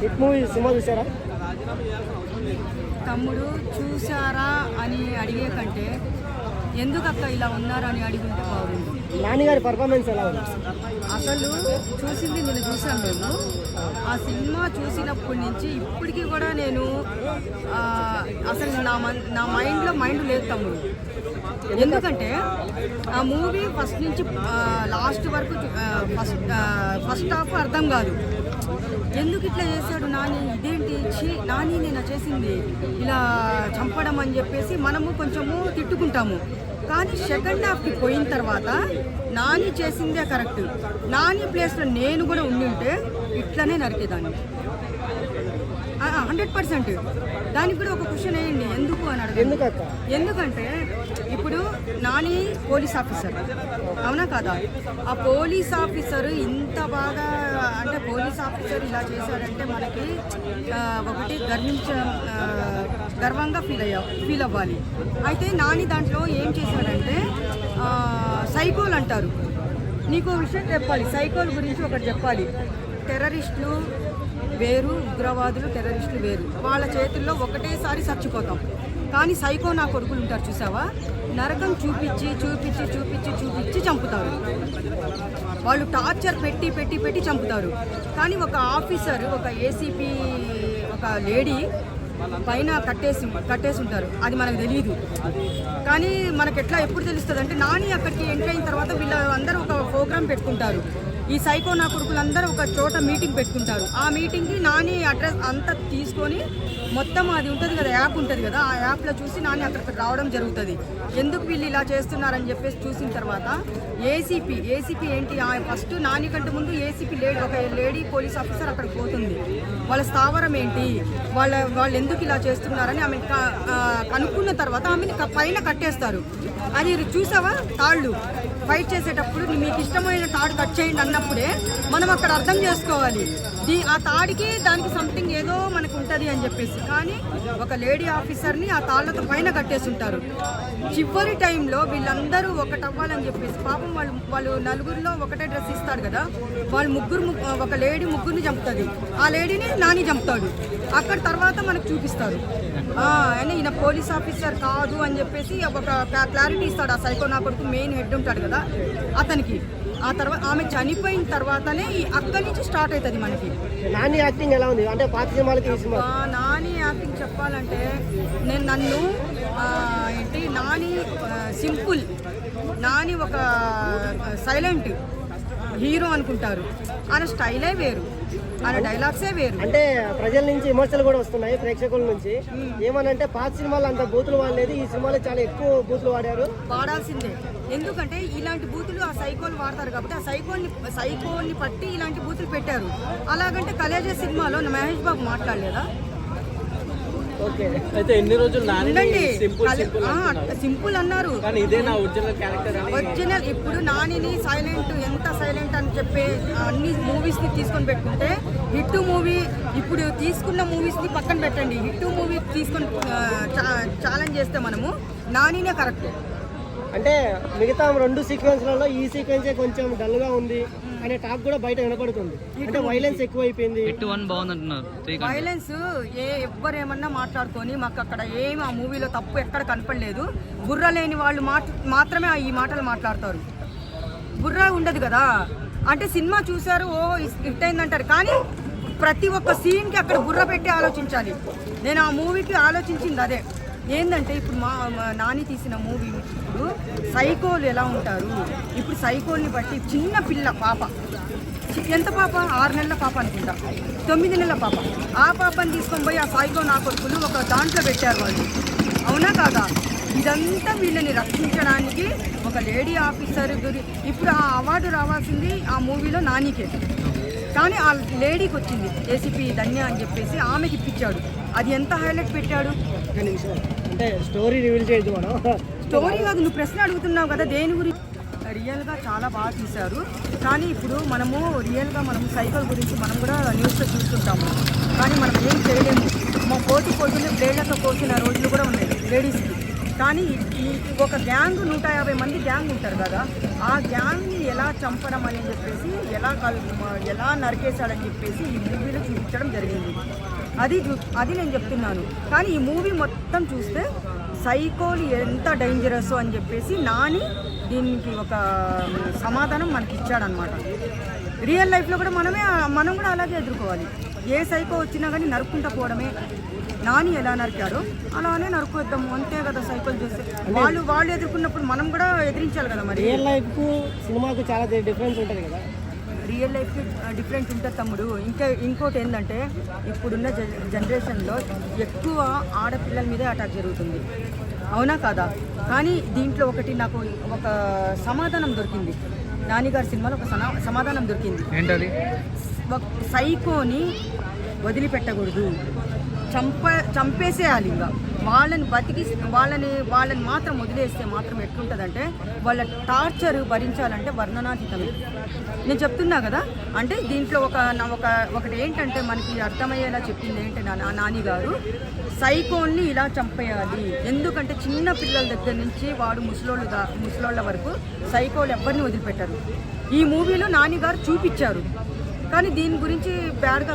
Hit movie cinema చూసారా తమ్ముడు చూసారా అని అడిగే కంటే ఎందుకక్క ఇలా ఉన్నారు అని అడిగింటే బాగుంది నాని గారి పర్ఫార్మెన్స్ ఎలా ఉంది? అసలు చూసింది నేను చూసాను మేము ఆ సినిమా చూసినప్పటి నుంచి ఇప్పటికీ కూడా నేను ఆ, అసలు నా నా మైండ్లో మైండ్ లేదు తమ్ముడు. ఎందుకంటే ఆ మూవీ ఫస్ట్ నుంచి లాస్ట్ వరకు ఫస్ట్ ఫస్ట్ హాఫ్ అర్థం కాదు. ఎందుకు ఇట్లా చేశాడు నాని? ఇదేంటి? చీ నాని నేను చేసింది ఇలా చంపడం అని చెప్పేసి మనము కొంచెము తిట్టుకుంటాము. కానీ సెకండ్ హాఫ్కి పోయిన తర్వాత నాని చేసిందే కరెక్ట్. నాని ప్లేస్లో నేను కూడా ఉండి ఉంటే ఇట్లనే నరికేదాన్ని. హండ్రెడ్ పర్సెంట్ దానికి కూడా ఒక క్వశ్చన్ వేయండి. ఎందుకు అని అడగండి. ఎందుకంటే ఇప్పుడు నాని పోలీస్ ఆఫీసర్. అవునా కదా? ఆ పోలీస్ ఆఫీసర్ ఇంత బాగా అంటే పోలీస్ ఆఫీసర్ ఇలా చేశాడంటే మనకి ఒకటి గర్వించ గర్వంగా ఫీల్ అయ్యా ఫీల్ అవ్వాలి. అయితే నాని దాంట్లో ఏం చేశాడంటే సైకోల్ అంటారు. నీకు విషయం చెప్పాలి. సైకోల్ గురించి ఒకటి చెప్పాలి. టెర్రరిస్టులు వేరు ఉగ్రవాదులు టెర్రరిస్టులు వేరు. వాళ్ళ చేతుల్లో ఒకటేసారి చచ్చిపోతాం. కానీ సైకో నా కొడుకులు ఉంటారు చూసావా? నరకం చూపించి చూపించి చూపించి చూపించి చంపుతారు. వాళ్ళు టార్చర్ పెట్టి పెట్టి పెట్టి చంపుతారు. కానీ ఒక ఆఫీసర్ ఒక ఏసీపీ ఒక లేడీ పైన కట్టేసి కట్టేసి ఉంటారు. అది మనకు తెలియదు కానీ మనకు ఎట్లా ఎప్పుడు తెలుస్తుంది అంటే నాని అక్కడికి ఎంటర్ అయిన తర్వాత వీళ్ళందరూ ఒక ప్రోగ్రామ్ పెట్టుకుంటారు. ఈ సైకో నా కొడుకులందరూ ఒక చోట మీటింగ్ పెట్టుకుంటారు. ఆ మీటింగ్కి నాని అడ్రస్ అంతా తీసుకొని మొత్తం అది ఉంటుంది కదా యాప్ ఉంటుంది కదా ఆ యాప్లో చూసి నాని అక్కడికి రావడం జరుగుతుంది. ఎందుకు వీళ్ళు ఇలా చేస్తున్నారని చెప్పేసి చూసిన తర్వాత ఏసీపీ ఏసీపీ ఏంటి? ఫస్ట్ నాని కంటే ముందు ఏసీపీ లేడీ. ఒక లేడీ పోలీస్ ఆఫీసర్ అక్కడికి పోతుంది. వాళ్ళ స్థావరం ఏంటి? వాళ్ళ వాళ్ళు ఎందుకు ఇలా చేస్తున్నారని ఆమె కనుక్కున్న తర్వాత ఆమెని పైన కట్టేస్తారు. అది చూసావా? తాళ్ళు. ఫైట్ చేసేటప్పుడు మీకు ఇష్టమైన తాడు కట్ చేయండి అన్నప్పుడే మనం అక్కడ అర్థం చేసుకోవాలి. దీ ఆ తాడికి దానికి సంథింగ్ ఏదో మనకు ఉంటుంది అని చెప్పేసి. కానీ ఒక లేడీ ఆఫీసర్ని ఆ తాళ్ళతో పైన కట్టేసి ఉంటారు చివరి టైంలో వీళ్ళందరూ ఒకటి అవ్వాలని చెప్పేసి. పాపం వాళ్ళు వాళ్ళు నలుగురిలో ఒకటే డ్రెస్ ఇస్తారు కదా. వాళ్ళు ముగ్గురు ఒక లేడీ ముగ్గురిని చంపుతుంది. ఆ లేడీని నాని చంపుతాడు. అక్కడ తర్వాత మనకు చూపిస్తారు. అయినా ఈయన పోలీస్ ఆఫీసర్ కాదు అని చెప్పేసి ఒక క్లారిటీ ఇస్తాడు. ఆ సైకో నా కొడుకు మెయిన్ హెడ్ ఉంటాడు కదా అతనికి. ఆ తర్వాత ఆమె చనిపోయిన తర్వాతనే ఈ అక్కడి నుంచి స్టార్ట్ అవుతుంది మనకి. నాని యాక్టింగ్ ఎలా ఉంది? అంటే పాత సినిమాలకి నాని యాక్టింగ్ చెప్పాలంటే నేను నన్ను ఏంటి నాని సింపుల్. నాని ఒక సైలెంట్ హీరో అనుకుంటారు. ఆయన స్టైలే వేరు. ఆయన డైలాగ్సే వేరు. అంటే ప్రజల నుంచి విమర్శలు కూడా వస్తున్నాయి ప్రేక్షకుల నుంచి. ఏమనంటే పాత సినిమాలో అంత బూతులు వాడలేదు ఈ సినిమాలో చాలా ఎక్కువ బూతులు వాడారు. వాడాల్సిందే. ఎందుకంటే ఇలాంటి బూతులు ఆ సైకోలు వాడతారు కాబట్టి ఆ సైకోని సైకోని పట్టి ఇలాంటి బూతులు పెట్టారు. అలాగంటే కలేజా సినిమాలో మహేష్ బాబు మాట్లాడలేదా? అయితే ఎన్ని రోజులు సింపుల్ అన్నారు. కానీ ఇదే నా ఒరిజినల్ క్యారెక్టర్ అని ఒరిజినల్. ఇప్పుడు నానిని సైలెంట్ ఎంత సైలెంట్ అని చెప్పే అన్ని మూవీస్ని తీసుకొని పెట్టుకుంటే హిట్ మూవీ ఇప్పుడు తీసుకున్న మూవీస్ని పక్కన పెట్టండి. హిట్ మూవీ తీసుకొని ఛాలెంజ్ చేస్తే మనము నానినే కరెక్ట్ అంటే మిగతా రెండు సీక్వెన్స్లలో ఈ సీక్వెన్సే కొంచెం డల్గా ఉంది అనే టాక్ కూడా బయట వినపడుతుంది. అంటే వైలెన్స్ ఎక్కువ అయిపోయింది వన్ బాగుంది అంటున్నారు వైలెన్స్ ఏ ఎవ్వరు ఏమన్నా మాట్లాడుకొని మాకు అక్కడ ఏమి ఆ మూవీలో తప్పు ఎక్కడ కనపడలేదు. బుర్ర లేని వాళ్ళు మాట్ మాత్రమే ఈ మాటలు మాట్లాడతారు. బుర్ర ఉండదు కదా. అంటే సినిమా చూశారు ఓ హిట్ అయిందంటారు కానీ ప్రతి ఒక్క సీన్కి అక్కడ బుర్ర పెట్టి ఆలోచించాలి. నేను ఆ మూవీకి ఆలోచించింది అదే. ఏంటంటే ఇప్పుడు మా నాని తీసిన మూవీ ఇప్పుడు సైకోలు ఎలా ఉంటారు? ఇప్పుడు సైకోల్ని బట్టి చిన్న పిల్ల పాప. ఎంత పాప? ఆరు నెలల పాప అనుకుంటా. తొమ్మిది నెలల పాప. ఆ పాపని తీసుకొని పోయి ఆ సైకో నా కొడుకులు ఒక దాంట్లో పెట్టారు వాళ్ళు. అవునా కాదా? ఇదంతా వీళ్ళని రక్షించడానికి ఒక లేడీ ఆఫీసర్ గురి ఇప్పుడు ఆ అవార్డు రావాల్సింది ఆ మూవీలో నానికే. కానీ ఆ లేడీకి వచ్చింది. ఏసీపీ ధన్య అని చెప్పేసి ఆమెకి ఇప్పించాడు. అది ఎంత హైలైట్ పెట్టాడు? అంటే స్టోరీ రివీల్ చేయదు మనం. స్టోరీ కాదు నువ్వు ప్రశ్న అడుగుతున్నావు కదా దేని గురించి? రియల్గా చాలా బాగా తీశారు కానీ ఇప్పుడు మనము రియల్గా మనం సైకిల్ గురించి మనం కూడా న్యూస్లో చూస్తుంటాము. కానీ మనం ఏం చేయలేము. మా కోటి పోటీలు బ్లేడ్లతో కోసిన రోజులు కూడా ఉన్నాయి లేడీస్కి కానీ ఈ ఒక గ్యాంగ్ నూట యాభై మంది గ్యాంగ్ ఉంటారు కదా ఆ గ్యాంగ్ని ఎలా ఎలా చంపడం అని చెప్పేసి ఎలా కల్ ఎలా నరికేశాడని చెప్పేసి ఈ మూవీలో చూపించడం జరిగింది. అది చూ- అది నేను చెప్తున్నాను. కానీ ఈ మూవీ మొత్తం చూస్తే సైకోలు ఎంత డేంజరస్ అని చెప్పేసి నాని దీనికి ఒక సమాధానం మనకి ఇచ్చాడనమాట. రియల్ లైఫ్లో కూడా మనమే మనం కూడా అలాగే ఎదుర్కోవాలి. ఏ సైకో వచ్చినా కానీ నరుక్కుంటా పోవడమే నాని ఎలా నరికాడో అలానే నరుకుద్దాము. అంతే కదా సైకిల్ చూస్తే. వాళ్ళు వాళ్ళు ఎదుర్కొన్నప్పుడు మనం కూడా ఎదిరించాలి కదా మరి. రియల్ లైఫ్కు సినిమాకు చాలా డిఫరెన్స్ ఉంటుంది కదా. రియల్ లైఫ్కి డిఫరెంట్ ఉంటుంది తమ్ముడు. ఇంకా ఇంకోటి ఏంటంటే ఇప్పుడున్న జ- జనరేషన్లో ఎక్కువ ఆడపిల్లల మీదే అటాక్ జరుగుతుంది. అవునా కాదా? కానీ దీంట్లో ఒకటి నాకు ఒక సమాధానం దొరికింది. నానిగారి సినిమాలో ఒక సనా- సమాధానం దొరికింది. ఏంటది? ఒక సైకోని వదిలిపెట్టకూడదు. చంప చంపేసేయాలి ఇంకా. వాళ్ళని బతికి వాళ్ళని వాళ్ళని మాత్రం వదిలేస్తే మాత్రం ఎట్లుంటుందంటే వాళ్ళ టార్చర్ భరించాలంటే వర్ణనాతీతమే. నేను చెప్తున్నా కదా అంటే దీంట్లో ఒక నా- ఒక ఒకటి ఏంటంటే మనకి అర్థమయ్యేలా చెప్పింది ఏంటంటే నా నానిగారు నాని గారు సైకోన్ని ఇలా చంపేయాలి. ఎందుకంటే చిన్న పిల్లల దగ్గర నుంచి వాడు ముసలోళ్ళు దా ముసలోళ్ళ వరకు సైకోలు ఎవరిని వదిలిపెట్టారు. ఈ మూవీలో నానిగారు చూపించారు. కానీ దీని గురించి బ్యాడ్గా